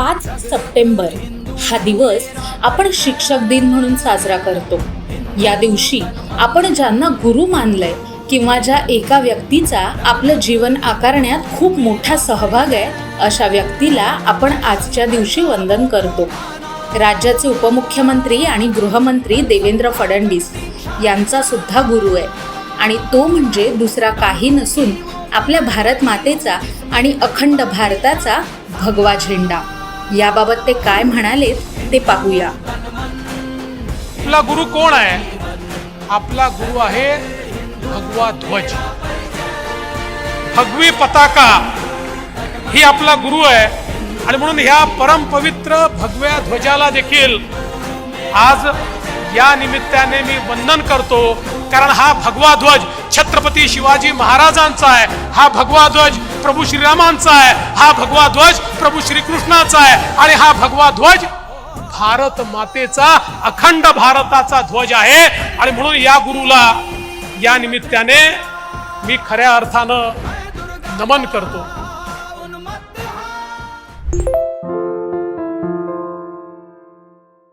पाच सप्टेंबर हा दिवस आपण शिक्षक दिन म्हणून साजरा करतो. या दिवशी आपण ज्यांना गुरु मानलंय किंवा ज्या एका व्यक्तीचा आपलं जीवन आकारण्यात खूप मोठा सहभाग आहे अशा व्यक्तीला आपण आजच्या दिवशी वंदन करतो. राज्याचे उपमुख्यमंत्री आणि गृहमंत्री देवेंद्र फडणवीस यांचा सुद्धा गुरु आहे. आणि तो म्हणजे दुसरा काही नसून आपल्या भारत मातेचा आणि अखंड भारताचा भगवा झेंडा. याबाबत ते काय म्हणालेत ते पाहूया. आपला गुरु कोण आहे? आपला गुरु आहे भगवा ध्वज. भगवी पताका ही आपला गुरु आहे. आणि म्हणून ह्या परमपवित्र भगव्या ध्वजाला देखील आज या निमित्ताने मी वंदन करतो. कारण हा भगवा ध्वज छत्रपती शिवाजी महाराजांचा आहे. हा भगवा ध्वज प्रभू श्रीरामांचा आहे. हा भगवा ध्वज प्रभू श्रीकृष्णाचा आहे. आणि हा भगवा ध्वज भारत मातेचा अखंड भारताचा ध्वज आहे. आणि म्हणून या गुरुला या निमित्ताने मी खऱ्या अर्थानं नमन करतो.